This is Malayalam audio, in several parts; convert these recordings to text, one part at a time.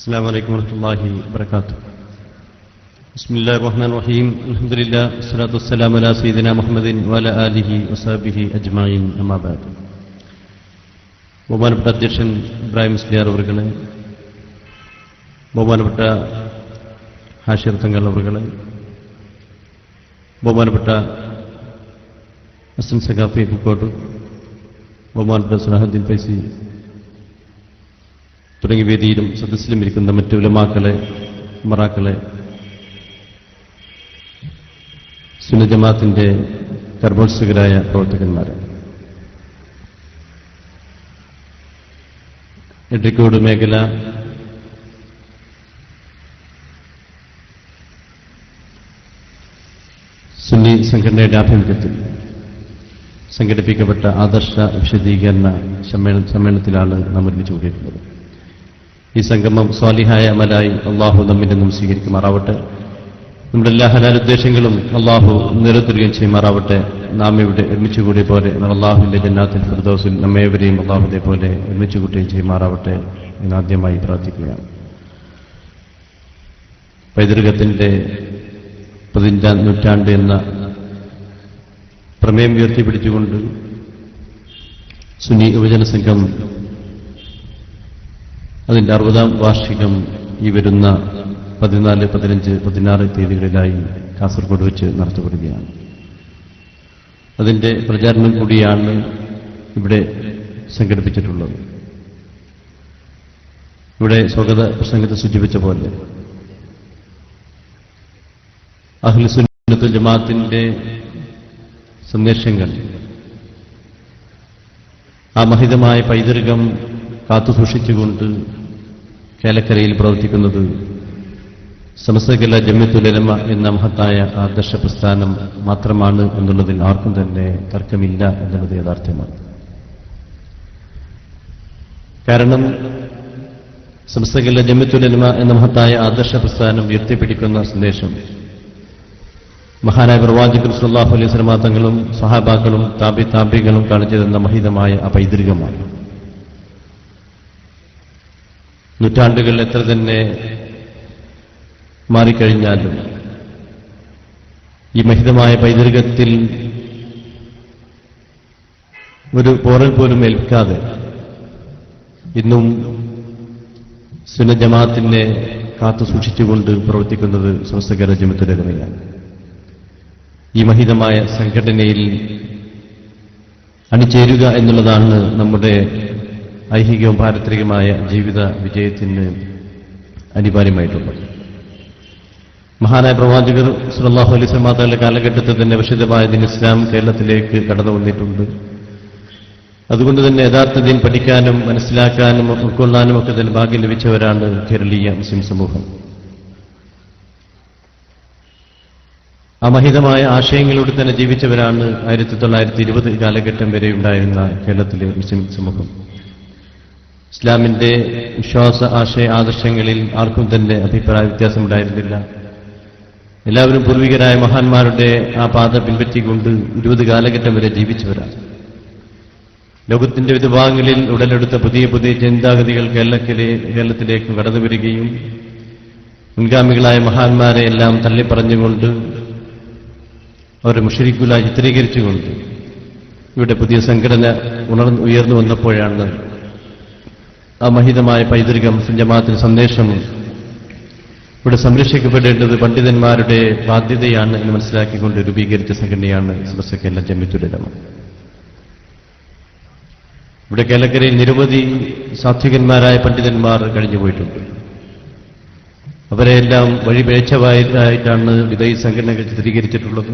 السلام عليكم ورحمة الله وبركاته بسم الله الرحمن الرحيم الحمد لله والصلاة والسلام على سيدنا محمد وعلى آله وصحبه أجمعين أما بعد ബഹുമാനപ്പെട്ട അധ്യക്ഷൻ ഇബ്രാഹിം സ്ലിയാർ അവർകളെ ബഹുമാനപ്പെട്ട ഹാഷിർ തങ്ങൾ അവർകളെ ബഹുമാനപ്പെട്ട അസൻ സഖാഫി പുക്കോട്ട് ബഹുമാനപ്പെട്ട സുലഹദ്ദീൻ ഫൈസി തുടങ്ങിയ വേദിയിലും സദസ്സിലും ഇരിക്കുന്ന മറ്റു ഉലമാക്കളെ മറാക്കളെ സുനജമാത്തിന്റെ കർമ്മോത്സുകരായ പ്രവർത്തകന്മാരെ. എട്ടിക്കോട് മേഖല സുന്നി സംഘടനയുടെ ആഭിമുഖ്യത്തിൽ സംഘടിപ്പിക്കപ്പെട്ട ആദർശ വിശദീകരണ സമ്മേളന സമ്മേളനത്തിലാണ് നാം ഒരുമിച്ച് കൂടിയിട്ടുള്ളത്. ഈ സംഗമം സ്വാലിഹായ അമലായി അള്ളാഹു നമ്മിൽ നിന്നും സ്വീകരിക്കുമാറാവട്ടെ. നമ്മുടെ എല്ലാ ഹലാലുദ്ദേശങ്ങളും അള്ളാഹു നിരത്തുകയും ചെയ്യുമാറാവട്ടെ. നാം ഇവിടെ ഒരുമിച്ച് കൂടിയ പോലെ അള്ളാഹുവിന്റെ ജന്നാത്തിൽ ഫിർദോസിൽ നമ്മേവരെയും അള്ളാഹുദെ പോലെ ഒരുമിച്ച് കൂട്ടുകയും ചെയ്യുമാറാവട്ടെ എന്ന് ആദ്യമായി പ്രാർത്ഥിക്കുകയാണ്. പൈതൃകത്തിന്റെ പതിനഞ്ചാം നൂറ്റാണ്ട് എന്ന പ്രമേയം ഉയർത്തിപ്പിടിച്ചുകൊണ്ട് സുനി യുവജന സംഘം അതിന്റെ അറുപതാം വാർഷികം ഈ വരുന്ന പതിനാല് പതിനഞ്ച് പതിനാറ് തീയതികളിലായി കാസർഗോഡ് വെച്ച് നടത്തപ്പെടുകയാണ്. അതിന്റെ പ്രചാരണം കൂടിയാണ് ഇവിടെ സംഘടിപ്പിച്ചിട്ടുള്ളത്. ഇവിടെ സ്വാഗത പ്രസംഗത്തെ സൂചിപ്പിച്ച പോലെ അഹ്ലുസുന്നത്ത് ജമാഅത്തിന്റെ സന്ദേശങ്ങൾ ആ മഹിതമായ പൈതൃകം കാത്തുസൂക്ഷിച്ചുകൊണ്ട് കേലക്കരയിൽ പ്രവർത്തിക്കുന്നത് സമസ്തകല ജമ്യത്തുലമ എന്ന മഹത്തായ ആദർശ പ്രസ്ഥാനം മാത്രമാണ് എന്നുള്ളതിൽ ആർക്കും തന്നെ തർക്കമില്ല എന്നുള്ളത് യഥാർത്ഥമാണ് കാരണം സമസ്തകല ജമ്യത്തുലമ എന്ന മഹത്തായ ആദർശ പ്രസ്ഥാനം ഉയർത്തിപ്പിടിക്കുന്ന സന്ദേശം മഹാനായ പ്രവാചകൻ സുല്ലാഹു അലൈഹി സ്വലമാ തങ്ങളും സഹാബാക്കളും താബി താബികളും കാണിച്ചു തന്ന മഹിതമായ ആ പൈതൃകമാണ് നൂറ്റാണ്ടുകൾ എത്ര തന്നെ മാറിക്കഴിഞ്ഞാലും ഈ മഹിതമായ പൈതൃകത്തിൽ ഒരു പോറൽ പോലും ഏൽക്കാതെ ഇന്നും സുനജമാത്തിനെ കാത്തു സൂക്ഷിച്ചുകൊണ്ട് പ്രവർത്തിക്കുന്നത് സമസ്തകര ജമത്തിലകമില്ല ഈ മഹിതമായ സംഘടനയിൽ അണിചേരുക എന്നുള്ളതാണ് നമ്മുടെ ഐഹികവും പാരത്രികമായ ജീവിത വിജയത്തിന് അനിവാര്യമായിട്ടുണ്ട്. മഹാനായ പ്രവാചകർ സുലല്ലാഹു അലൈഹി സ്വലാത്തയുടെ കാലഘട്ടത്തിൽ തന്നെ വിശുദ്ധമായ ദിൻ ഇസ്ലാം കേരളത്തിലേക്ക് കടന്നു വന്നിട്ടുണ്ട്. അതുകൊണ്ട് തന്നെ യഥാർത്ഥ ദിൻ പഠിക്കാനും മനസ്സിലാക്കാനും ഉൾക്കൊള്ളാനും ഒക്കെ തന്നെ ഭാഗ്യം ലഭിച്ചവരാണ് കേരളീയ മുസ്ലിം സമൂഹം. അമഹിതമായ മഹിതമായ ആശയങ്ങളിലൂടെ തന്നെ ജീവിച്ചവരാണ് ആയിരത്തി തൊള്ളായിരത്തി ഇരുപത് കാലഘട്ടം വരെ ഉണ്ടായിരുന്ന കേരളത്തിലെ മുസ്ലിം സമൂഹം. ഇസ്ലാമിന്റെ വിശ്വാസ ആശയ ആദർശങ്ങളിൽ ആർക്കും തന്നെ അഭിപ്രായ വ്യത്യാസമുണ്ടായിരുന്നില്ല എല്ലാവരും പൂർവികരായ മഹാന്മാരുടെ ആ പാത പിൻപറ്റിക്കൊണ്ട് ഇരുപത് കാലഘട്ടം വരെ ജീവിച്ചവരാണ്. ലോകത്തിന്റെ വിവിധ ഭാഗങ്ങളിൽ ഉടലെടുത്ത പുതിയ പുതിയ ചിന്താഗതികൾ കേരളത്തിലെ കേരളത്തിലേക്ക് കടന്നു വരികയും മുൻഗാമികളായ മഹാന്മാരെ എല്ലാം തള്ളിപ്പറഞ്ഞുകൊണ്ട് അവരെ മുഷരിക്കുല ചിത്രീകരിച്ചുകൊണ്ട് ഇവിടെ പുതിയ സംഘടന ഉണർന്നു ഉയർന്നു വന്നപ്പോഴാണ് ആ മഹിതമായ പൈതൃകം ജമാഅത്തിന് സന്ദേശം. ഇവിടെ സംരക്ഷിക്കപ്പെടേണ്ടത് പണ്ഡിതന്മാരുടെ ബാധ്യതയാണ് എന്ന് മനസ്സിലാക്കിക്കൊണ്ട് രൂപീകരിച്ച സംഘടനയാണ് സദസ്സക്കെല്ലാം ജമ്മിത്തുരമ ഇവിടെ കേലക്കരയിൽ നിരവധി സാത്വികന്മാരായ പണ്ഡിതന്മാർ കഴിഞ്ഞു കഴിഞ്ഞുപോയിട്ടുണ്ട് അവരെല്ലാം വഴിപിഴച്ചവായിട്ടാണ് വിദയി സംഘടനകൾ ചിത്രീകരിച്ചിട്ടുള്ളത്.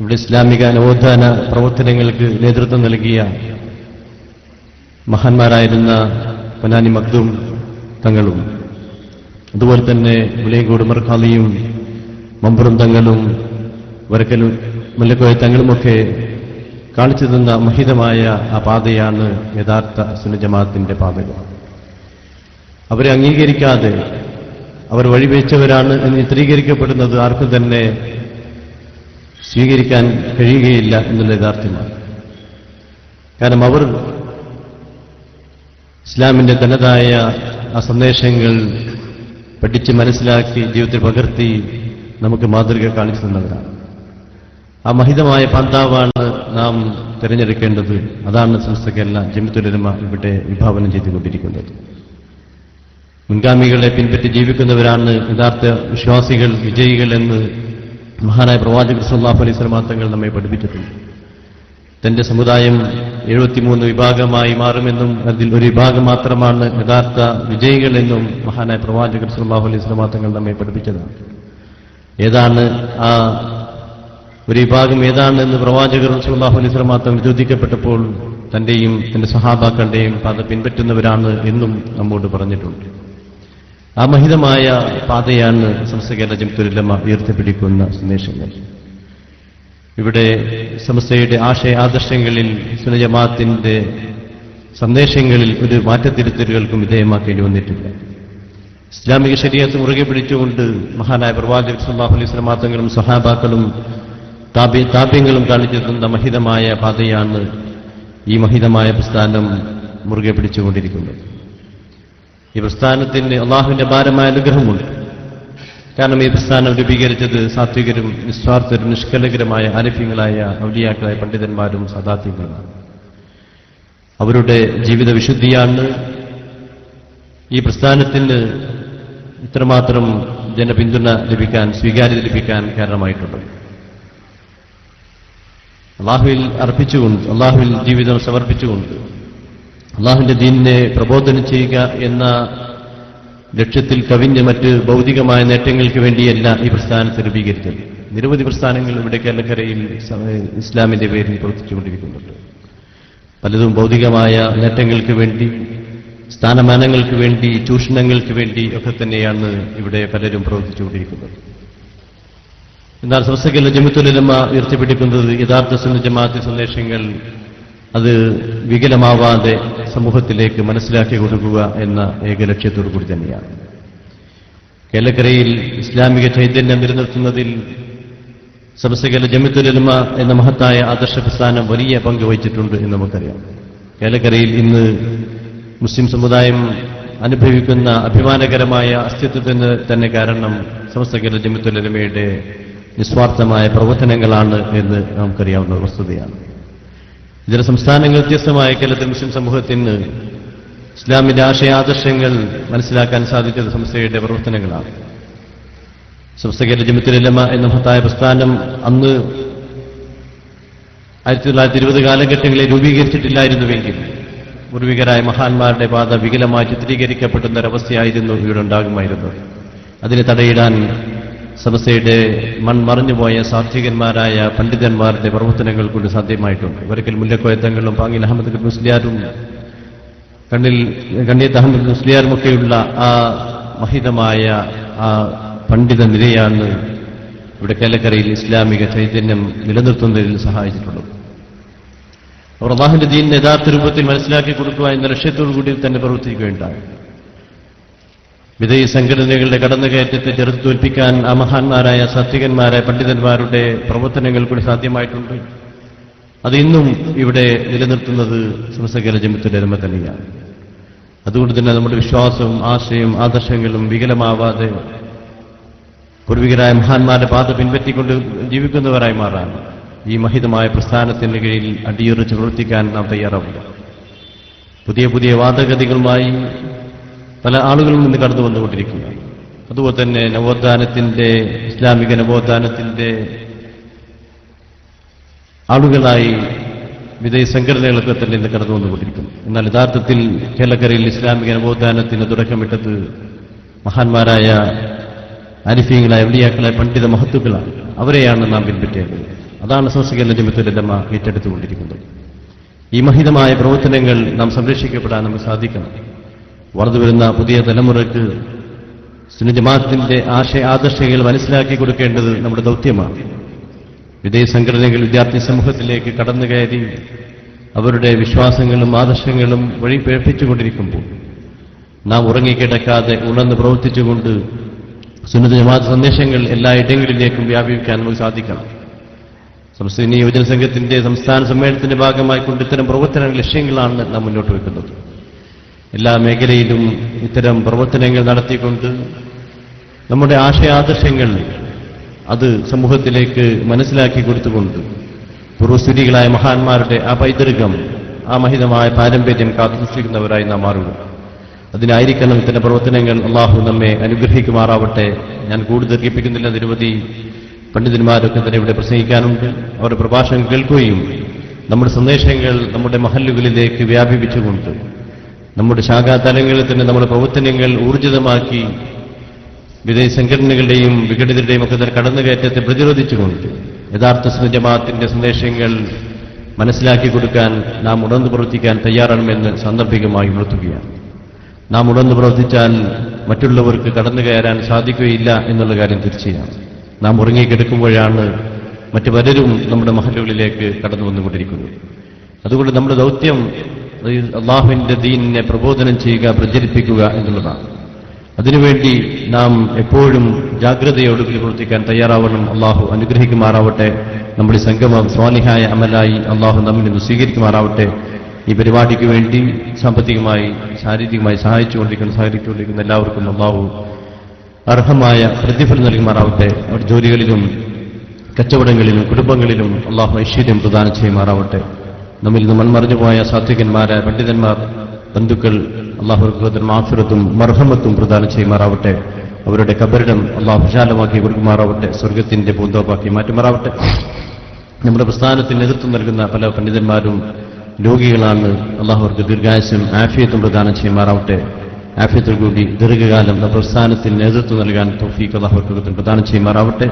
ഇവിടെ ഇസ്ലാമിക നവോത്ഥാന പ്രവർത്തനങ്ങൾക്ക് നേതൃത്വം നൽകിയ മഹാന്മാരായിരുന്ന പൊന്നാനി മക്തും തങ്ങളും അതുപോലെ തന്നെ മുലയങ്കോട് മർഖാലിയും മമ്പുറം തങ്ങളും വരക്കലും മുല്ലക്കോയ തങ്ങളുമൊക്കെ കാണിച്ചു തന്ന മഹിതമായ ആ പാതയാണ് യഥാർത്ഥ സുനജമാത്തിന്റെ പാതകൾ. അവരെ അംഗീകരിക്കാതെ അവർ വഴിവെച്ചവരാണ് എന്ന് ചിത്രീകരിക്കപ്പെടുന്നത് ആർക്കും തന്നെ സ്വീകരിക്കാൻ കഴിയുകയില്ല എന്നുള്ള യഥാർത്ഥ്യമാണ്. കാരണം അവർ ഇസ്ലാമിന്റെ തനതായ ആ സന്ദേശങ്ങൾ പഠിച്ച് മനസ്സിലാക്കി ജീവിതത്തിൽ പകർത്തി നമുക്ക് മാതൃക കാണിച്ചു തന്നവരാണ്. ആ മഹിതമായ പന്താവാണ് നാം തിരഞ്ഞെടുക്കേണ്ടത്. അതാണ് സംസ്ഥയ്ക്കല്ല ജമിത്തുലമ ഇവിടെ വിഭാവനം ചെയ്തുകൊണ്ടിരിക്കുന്നത്. മുൻഗാമികളെ പിൻപറ്റി ജീവിക്കുന്നവരാണ് യഥാർത്ഥ വിശ്വാസികൾ വിജയികൾ എന്ന് മഹാനായ പ്രവാചകർ സല്ലാഹു അലൈഹി നമ്മെ പഠിപ്പിച്ചിട്ടുണ്ട്. തന്റെ സമുദായം എഴുപത്തിമൂന്ന് വിഭാഗമായി മാറുമെന്നും അതിൽ ഒരു വിഭാഗം മാത്രമാണ് യഥാർത്ഥ വിജയികളെന്നും മഹാനായ പ്രവാചകർ സുല്ലാഹു അലൈഹി സ്വലമാങ്ങൾ നമ്മെ പഠിപ്പിച്ചതാണ് ഏതാണ് ആ ഒരു വിഭാഗം ഏതാണ് എന്ന് പ്രവാചകർ സുല്ലാഹു അലൈഹി സ്വലമാത്തങ്ങൾ ചോദിക്കപ്പെട്ടപ്പോൾ തന്റെയും തന്റെ സഹാബാക്കളുടെയും പാത പിൻപറ്റുന്നവരാണ് എന്നും നമ്മോട് പറഞ്ഞിട്ടുണ്ട്. ആ മഹിതമായ പാതയാണ് സംസ്ഥകേരള ജംതുലമ ഉയർത്തിപ്പിടിക്കുന്ന സന്ദേശങ്ങൾ. ഇവിടെ സമസ്തയുടെ ആശയ ആദർശങ്ങളിൽ സുനജമാത്തിന്റെ സന്ദേശങ്ങളിൽ ഒരു മാറ്റത്തിരുത്തലുകൾക്കും വിധേയമാക്കേണ്ടി വന്നിട്ടില്ല. ഇസ്ലാമിക ശരീരത്ത് മുറുകെ പിടിച്ചുകൊണ്ട് മഹാനായ പ്രവാചകർ സുല്ലാഹു അലൈഹി സ്വലമാങ്ങളും സഹാബാക്കളും താപ്യ താപ്യങ്ങളും കാണിച്ചു മഹിതമായ പാതയാണ് ഈ മഹിതമായ പ്രസ്ഥാനം മുറുകെ പിടിച്ചുകൊണ്ടിരിക്കുന്നത്. ഈ പ്രസ്ഥാനത്തിന് അള്ളാഹുവിന്റെ ഭാരമായ അനുഗ്രഹമുണ്ട്. കാരണം ഈ പ്രസ്ഥാനം രൂപീകരിച്ചത് സാത്വികരും നിസ്വാർത്ഥരും നിഷ്കലകരമായ ആരഫ്യങ്ങളായ ഔലിയാക്കളായ പണ്ഡിതന്മാരും സദാത്യങ്ങളുമാണ് അവരുടെ ജീവിത വിശുദ്ധിയാണ് ഈ പ്രസ്ഥാനത്തിന് ഇത്രമാത്രം ജനപിന്തുണ ലഭിക്കാൻ സ്വീകാര്യത ലഭിക്കാൻ കാരണമായിട്ടുണ്ട്. അള്ളാഹുവിൽ അർപ്പിച്ചുകൊണ്ട് അള്ളാഹുവിൽ ജീവിതം സമർപ്പിച്ചുകൊണ്ട് അള്ളാഹുവിന്റെ ദീനിനെ പ്രബോധനം ചെയ്യുക എന്ന ലക്ഷ്യത്തിൽ കവിഞ്ഞ് മറ്റ് ഭൗതികമായ നേട്ടങ്ങൾക്ക് വേണ്ടിയല്ല ഈ പ്രസ്ഥാനത്തെ രൂപീകരിച്ചത്. നിരവധി പ്രസ്ഥാനങ്ങൾ ഇവിടെ കേരളക്കരയിൽ ഇസ്ലാമിന്റെ പേരിൽ പ്രവർത്തിച്ചുകൊണ്ടിരിക്കുന്നുണ്ട്. പലതും ഭൗതികമായ നേട്ടങ്ങൾക്ക് വേണ്ടി സ്ഥാനമാനങ്ങൾക്ക് വേണ്ടി ചൂഷണങ്ങൾക്ക് വേണ്ടി ഒക്കെ തന്നെയാണ് ഇവിടെ പലരും പ്രവർത്തിച്ചുകൊണ്ടിരിക്കുന്നത്. എന്നാൽ സംസ്ഥകല ജമിത്തുലമ ഉയർത്തിപ്പിടിക്കുന്നത് യഥാർത്ഥ സുന്ന ജമാഅത്ത് സന്ദേശങ്ങൾ അത് വികലമാവാതെ സമൂഹത്തിലേക്ക് മനസ്സിലാക്കി കൊടുക്കുക എന്ന ഏക ലക്ഷ്യത്തോടു കൂടി തന്നെയാണ്. കേരളക്കരയിൽ ഇസ്ലാമിക ചൈതന്യം നിലനിർത്തുന്നതിൽ സബസകല ജമിത്തുലമ എന്ന മഹത്തായ ആദർശ പ്രസ്ഥാനം വലിയ പങ്ക് വഹിച്ചിട്ടുണ്ട് എന്ന് നമുക്കറിയാം. കേരളക്കരയിൽ ഇന്ന് മുസ്ലിം സമുദായം അനുഭവിക്കുന്ന അഭിമാനകരമായ അസ്തിത്വത്തിന് തന്നെ കാരണം സമസ്തകല ജമിത്തുലമയുടെ നിസ്വാർത്ഥമായ പ്രവർത്തനങ്ങളാണ് എന്ന് നമുക്കറിയാവുന്ന വസ്തുതയാണ്. ഇതര സംസ്ഥാനങ്ങൾ വ്യത്യസ്തമായ കേരളത്തിൽ മുസ്ലിം സമൂഹത്തിന് ഇസ്ലാമിന്റെ ആശയാദർശങ്ങൾ മനസ്സിലാക്കാൻ സാധിച്ചത് സംസ്ഥയുടെ പ്രവർത്തനങ്ങളാണ്. സംസ്ഥകേര ജമിത്തുലമ എന്ന മഹത്തായ പ്രസ്ഥാനം അന്ന് ആയിരത്തി തൊള്ളായിരത്തി ഇരുപത് കാലഘട്ടങ്ങളെ രൂപീകരിച്ചിട്ടില്ലായിരുന്നുവെങ്കിൽ പൂർവികരായ മഹാന്മാരുടെ പാത വികലമായി ചിത്രീകരിക്കപ്പെടുന്ന ഒരവസ്ഥയായിരുന്നു ഇവിടെ ഉണ്ടാകുമായിരുന്നത്. അതിനെ തടയിടാൻ സമസ്തയുടെ മൺമറിഞ്ഞുപോയ സാത്വികന്മാരായ പണ്ഡിതന്മാരുടെ പ്രവർത്തനങ്ങൾ കൊണ്ട് സാധ്യമായിട്ടുണ്ട്. ഒരിക്കൽ മുല്ലക്കോയത്തങ്ങളും പാങ്ങിൽ അഹമ്മദ് മുസ്ലിയാരും കണ്ണിൽ കണ്ണിയത്ത് അഹമ്മദ് മുസ്ലിയാരുമൊക്കെയുള്ള ആ മഹിതമായ ആ പണ്ഡിത നിരയാണ് ഇവിടെ കേലക്കരയിൽ ഇസ്ലാമിക ചൈതന്യം നിലനിർത്തുന്നതിൽ സഹായിച്ചിട്ടുള്ളത്. അവർ അള്ളാഹുന്റെ ദീനിനെ യഥാർത്ഥ രൂപത്തിൽ മനസ്സിലാക്കി കൊടുക്കുക എന്ന ലക്ഷ്യത്തോടു കൂടി തന്നെ പ്രവർത്തിക്കുകയുണ്ടായി. വിധേയ സംഘടനകളുടെ കടന്നുകയറ്റത്തെ ചെറുത്തോൽപ്പിക്കാൻ ആ മഹാന്മാരായ സത്യകന്മാരായ പണ്ഡിതന്മാരുടെ പ്രവർത്തനങ്ങൾ കൂടി സാധ്യമായിട്ടുണ്ട്. അത് ഇന്നും ഇവിടെ നിലനിർത്തുന്നത് സംസ്ഥകര ജമ്മത്തിന്റെ രമ തന്നെയാണ്. അതുകൊണ്ട് തന്നെ നമ്മുടെ വിശ്വാസവും ആശയവും ആദർശങ്ങളും വികലമാവാതെ പൂർവികരായ മഹാന്മാരുടെ പാത പിൻപറ്റിക്കൊണ്ട് ജീവിക്കുന്നവരായി മാറാൻ ഈ മഹിതമായ പ്രസ്ഥാനത്തിന് കീഴിൽ അടിയുറച്ച് പ്രവർത്തിക്കാൻ നാം തയ്യാറാവുക പുതിയ പുതിയ വാദഗതികളുമായി പല ആളുകളും ഇന്ന് കടന്നു വന്നുകൊണ്ടിരിക്കുകയാണ് അതുപോലെ തന്നെ നവോത്ഥാനത്തിന്റെ ഇസ്ലാമിക നവോത്ഥാനത്തിന്റെ ആളുകളായി വിദേശ സംഘടനകളൊക്കെ തന്നെ ഇന്ന് കടന്നു വന്നുകൊണ്ടിരിക്കുന്നു. എന്നാൽ യഥാർത്ഥത്തിൽ കേരളക്കരയിൽ ഇസ്ലാമിക നവോത്ഥാനത്തിന് തുടക്കമിട്ടത് മഹാന്മാരായ അരിഫീങ്ങളായ എവിളിയാക്കളായ പണ്ഡിത മഹത്തുക്കളാണ്. അവരെയാണ് നാം പിൻപറ്റേണ്ടത് അതാണ് സംസ്കരണ ജമിത്തുലമ ഏറ്റെടുത്തുകൊണ്ടിരിക്കുന്നത്. ഈ മഹിതമായ പ്രവർത്തനങ്ങൾ നാം സംരക്ഷിക്കപ്പെടാൻ നമുക്ക് സാധിക്കണം. വളർന്നു വരുന്ന പുതിയ തലമുറയ്ക്ക് സുനിജമാത്തിന്റെ ആശയ ആദർശങ്ങൾ മനസ്സിലാക്കി കൊടുക്കേണ്ടത് നമ്മുടെ ദൗത്യമാണ്. വിദേശ സംഘടനകൾ വിദ്യാർത്ഥി സമൂഹത്തിലേക്ക് കടന്നു കയറി അവരുടെ വിശ്വാസങ്ങളും ആദർശങ്ങളും വഴി പേർപ്പിച്ചുകൊണ്ടിരിക്കുമ്പോൾ നാം ഉറങ്ങിക്കിടക്കാതെ ഉണർന്ന് പ്രവർത്തിച്ചുകൊണ്ട് സുന്നത സന്ദേശങ്ങൾ എല്ലാ ഇടങ്ങളിലേക്കും വ്യാപിപ്പിക്കാൻ നമുക്ക് സാധിക്കണം. സംസ്ഥാന യുവജന സംഘത്തിന്റെ സംസ്ഥാന സമ്മേളനത്തിന്റെ ഭാഗമായിക്കൊണ്ട് ഇത്തരം പ്രവർത്തന ലക്ഷ്യങ്ങളാണ് നാം മുന്നോട്ട് വെക്കുന്നത്. എല്ലാ മേഖലയിലും ഇത്തരം പ്രവർത്തനങ്ങൾ നടത്തിക്കൊണ്ട് നമ്മുടെ ആശയാദർശങ്ങൾ അത് സമൂഹത്തിലേക്ക് മനസ്സിലാക്കി കൊടുത്തുകൊണ്ട് പൂർവസ്ഥിതികളായ മഹാന്മാരുടെ ആ പൈതൃകം ആ മഹിതമായ പാരമ്പര്യം കാത്തുസൂക്ഷിക്കുന്നവരായി നാം മാറുക അതിനായിരിക്കണം ഇത്തരം പ്രവർത്തനങ്ങൾ അള്ളാഹു നമ്മെ അനുഗ്രഹിക്കുമാറാവട്ടെ. ഞാൻ കൂടുതൽ ദീർഘിപ്പിക്കുന്നില്ല. നിരവധി പണ്ഡിതന്മാരൊക്കെ തന്നെ ഇവിടെ പ്രസംഗിക്കാനുണ്ട്. അവരുടെ പ്രഭാഷണം കേൾക്കുകയും നമ്മുടെ സന്ദേശങ്ങൾ നമ്മുടെ മഹല്ലുകളിലേക്ക് വ്യാപിപ്പിച്ചുകൊണ്ട് നമ്മുടെ ശാഖാതലങ്ങളിൽ തന്നെ നമ്മുടെ പ്രവർത്തനങ്ങൾ ഊർജിതമാക്കി വിദേശ സംഘടനകളുടെയും വിഘടിതരുടെയും ഒക്കെ തന്നെ കടന്നുകയറ്റത്തെ പ്രതിരോധിച്ചുകൊണ്ട് യഥാർത്ഥ ജമാഅത്തിന്റെ സന്ദേശങ്ങൾ മനസ്സിലാക്കി കൊടുക്കാൻ നാം ഉണർന്നു പ്രവർത്തിക്കാൻ തയ്യാറാണെന്ന് സാന്ദർഭികമായി ഉണർത്തുകയാണ്. നാം ഉണർന്നു പ്രവർത്തിച്ചാൽ മറ്റുള്ളവർക്ക് കടന്നു കയറാൻ സാധിക്കുകയില്ല എന്നുള്ള കാര്യം തീർച്ചയാണ് നാം ഉറങ്ങിക്കിടക്കുമ്പോഴാണ് മറ്റു പലരും നമ്മുടെ മഹലുകളിലേക്ക് കടന്നു വന്നുകൊണ്ടിരിക്കുന്നത് അതുകൊണ്ട് നമ്മുടെ ദൗത്യം അള്ളാഹുവിന്റെ ദീനിനെ പ്രബോധനം ചെയ്യുക പ്രചരിപ്പിക്കുക എന്നുള്ളതാണ്. അതിനുവേണ്ടി നാം എപ്പോഴും ജാഗ്രതയോട് പ്രവർത്തിക്കാൻ തയ്യാറാവണം. അള്ളാഹു അനുഗ്രഹിക്കുമാറാവട്ടെ. നമ്മുടെ സംഗമം സ്വാനിഹായ അമലായി അള്ളാഹു നമ്മിൽ സ്വീകരിക്കുമാറാവട്ടെ. ഈ പരിപാടിക്ക് വേണ്ടി സാമ്പത്തികമായി ശാരീരികമായി സഹായിച്ചുകൊണ്ടിരിക്കുന്ന സഹകരിച്ചുകൊണ്ടിരിക്കുന്ന എല്ലാവർക്കും അള്ളാഹു അർഹമായ പ്രതിഫലം നൽകുമാറാവട്ടെ. അവരുടെ ജോലികളിലും കച്ചവടങ്ങളിലും കുടുംബങ്ങളിലും അള്ളാഹു ഐശ്വര്യം പ്രദാനം ചെയ്യുമാറാവട്ടെ. നമ്മിൽ നിന്ന് മൺമറിഞ്ഞു പോയ സാത്വികന്മാരായ പണ്ഡിതന്മാർ ബന്ധുക്കൾ അള്ളാഹു മാഫിറത്തും മർഹമത്തും പ്രദാനം ചെയ്യുമാറാവട്ടെ. അവരുടെ കബരിടം അള്ളാഹു വിശാലമാക്കി കൊടുക്കുമാറാവട്ടെ. സ്വർഗത്തിന്റെ പൂന്തോപ്പാക്കി മാറ്റുമാറാവട്ടെ. നമ്മുടെ പ്രസ്ഥാനത്തിന് നേതൃത്വം നൽകുന്ന പല പണ്ഡിതന്മാരും രോഗികളാണ് അള്ളാഹുവർക്ക് ദീർഘായുസും ആഫിയത്തും പ്രദാനം ചെയ്യുമാറാവട്ടെ. ആഫിയത്തിൽ കൂടി ദീർഘകാലം പ്രസ്ഥാനത്തിന് നേതൃത്വം നൽകാൻ തോഫീക്ക് അള്ളാഹു അവർക്ക് പ്രദാനം ചെയ്യുമാറാവട്ടെ.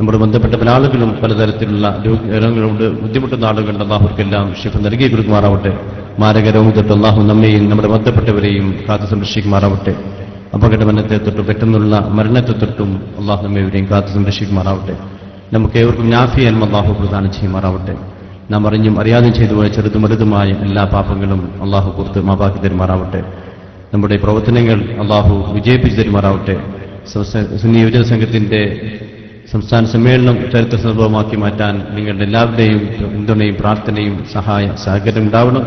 നമ്മുടെ ബന്ധപ്പെട്ട പല ആളുകളും പലതരത്തിലുള്ള രോഗങ്ങളുണ്ട് ബുദ്ധിമുട്ടുന്ന ആളുകളുണ്ട് അള്ളാഹുക്കെല്ലാം ശിഫ നൽകി കൊടുക്കുമാറാവട്ടെ മാരക രോഗം തൊട്ട് അള്ളാഹു നമ്മയും നമ്മുടെ ബന്ധപ്പെട്ടവരെയും കാത്തു സംരക്ഷിക്കുമാറാവട്ടെ. അപകട മരണത്തെ തൊട്ട് പെട്ടെന്നുള്ള മരണത്തെ തൊട്ടും അള്ളാഹു നമ്മയെവരെയും കാത്തു സംരക്ഷിക്കുമാറാവട്ടെ. നമുക്ക് ഏവർക്കും നാഫിയൽ അള്ളാഹു പ്രദാനം ചെയ്യുമാറാവട്ടെ. നാം അറിഞ്ഞും അറിയാതെയും ചെയ്തു പോയ ചെറുതും വലുതുമായ എല്ലാ പാപങ്ങളും അള്ളാഹു പുറത്ത് മാപ്പാക്കി തരുമാറാവട്ടെ. നമ്മുടെ പ്രവർത്തനങ്ങൾ അള്ളാഹു വിജയിപ്പിച്ചു തരുമാറാവട്ടെ. സുന്നി യുവജന സംഘത്തിന്റെ സംസ്ഥാന സമ്മേളനം ചരിത്ര സംഭവമാക്കി മാറ്റാൻ നിങ്ങളുടെ എല്ലാവരുടെയും പിന്തുണയും പ്രാർത്ഥനയും സഹായ സഹകരണം ഉണ്ടാവണം.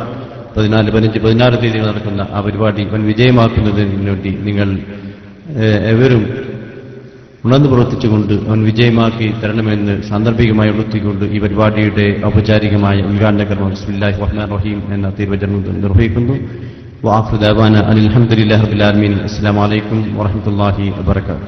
പതിനാല് പതിനഞ്ച് പതിനാറ് തീയതികൾ നടക്കുന്ന ആ പരിപാടി വൻ വിജയമാക്കുന്നതിന് വേണ്ടി നിങ്ങൾ എവരും ഉണർന്നു പ്രവർത്തിച്ചുകൊണ്ട് അവൻ വിജയമാക്കി തരണമെന്ന് സാന്ദർഭികമായി ഉണർത്തിക്കൊണ്ട് ഈ പരിപാടിയുടെ ഔപചാരികമായ ഉദ്ഘാടന കർമ്മം ബിസ്മില്ലാഹി റഹ്മാൻ റഹീം എന്ന തീർവചനം നിർവഹിക്കുന്നു. വാഫുദാബാന അനിൽഹമ്മദില്ലാഹി റബ്ബിൽ ആലമീൻ. അസ്സലാമു അലൈക്കും വറഹ്മത്തുള്ളാഹി വബറകാതുഹു.